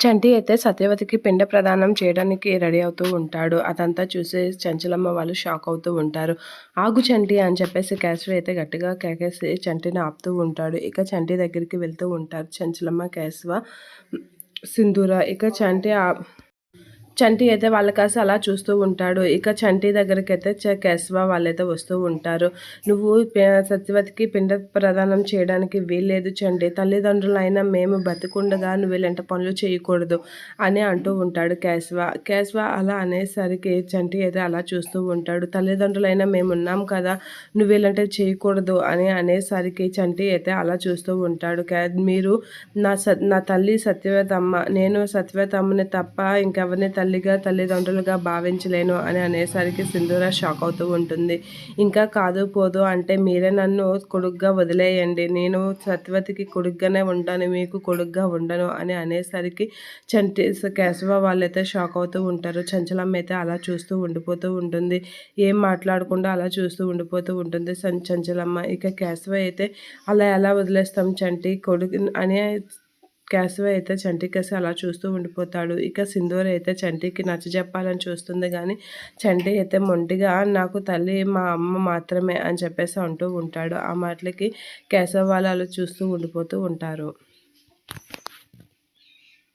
చంటి అయితే సత్యవతికి పిండ ప్రదానం చేయడానికి రెడీ అవుతూ ఉంటాడు. అదంతా చూసి చంచలమ్మ వాళ్ళు షాక్ అవుతూ ఉంటారు. ఆగు చంటి అని చెప్పేసి కేశవ అయితే గట్టిగా కేకేసి చంటిని ఆపుతూ ఉంటాడు. ఇక చంటి దగ్గరికి వెళ్తూ ఉంటారు. చంచలమ్మ కేశవ సింధూర ఇక చంటి చంటి అయితే వాళ్ళ కాస్త అలా చూస్తూ ఉంటాడు. ఇక చంటి దగ్గరికి అయితే కేశవ వాళ్ళైతే వస్తూ ఉంటారు. నువ్వు సత్యవతికి పిండ ప్రదానం చేయడానికి వీల్లేదు చంటి. తల్లిదండ్రులైనా మేము బతికుండగా నువ్వు ఇలాంటి పనులు చేయకూడదు అని అంటూ ఉంటాడు కేశవ. కేశవ అలా అనేసరికి చంటి అయితే అలా చూస్తూ ఉంటాడు. తల్లిదండ్రులైనా మేము ఉన్నాం కదా నువ్వు ఇలాంటివి చేయకూడదు అని అనేసరికి చంటి అయితే అలా చూస్తూ ఉంటాడు. మీరు నా స నా తల్లి సత్యవతమ్మ నేను సత్యవతమ్మని తప్ప ఇంకెవరిని తల్లిగా తల్లిదండ్రులుగా భావించలేను అని అనేసరికి సింధూర షాక్ అవుతూ ఉంటుంది. ఇంకా కాదు పోదు అంటే మీరే నన్ను కొడుగ్గా వదిలేయండి. నేను సత్యవతికి కొడుగ్గానే ఉంటాను మీకు కొడుగ్గా ఉండను అని అనేసరికి చంటి కేశవ వాళ్ళైతే షాక్ అవుతూ ఉంటారు. చంచలమ్మ అయితే అలా చూస్తూ ఉండిపోతూ ఉంటుంది. ఏం మాట్లాడకుండా అలా చూస్తూ ఉండిపోతూ ఉంటుంది చంచలమ్మ. ఇక కేశవ అయితే అలా ఎలా వదిలేస్తాం చంటి కొడుకు? అని కేశవ అయితే చంటికేసి అలా చూస్తూ ఉండిపోతాడు. ఇక సింధూర్ అయితే చంటికి నచ్చ చెప్పాలని చూస్తుంది కానీ చంటి అయితే మొంటిగా నాకు తల్లి మా అమ్మ మాత్రమే అని చెప్పేసి అంటూ ఉంటాడు. ఆ మాటలకి కేశవ వాళ్ళు అలా చూస్తూ ఉండిపోతూ ఉంటారు.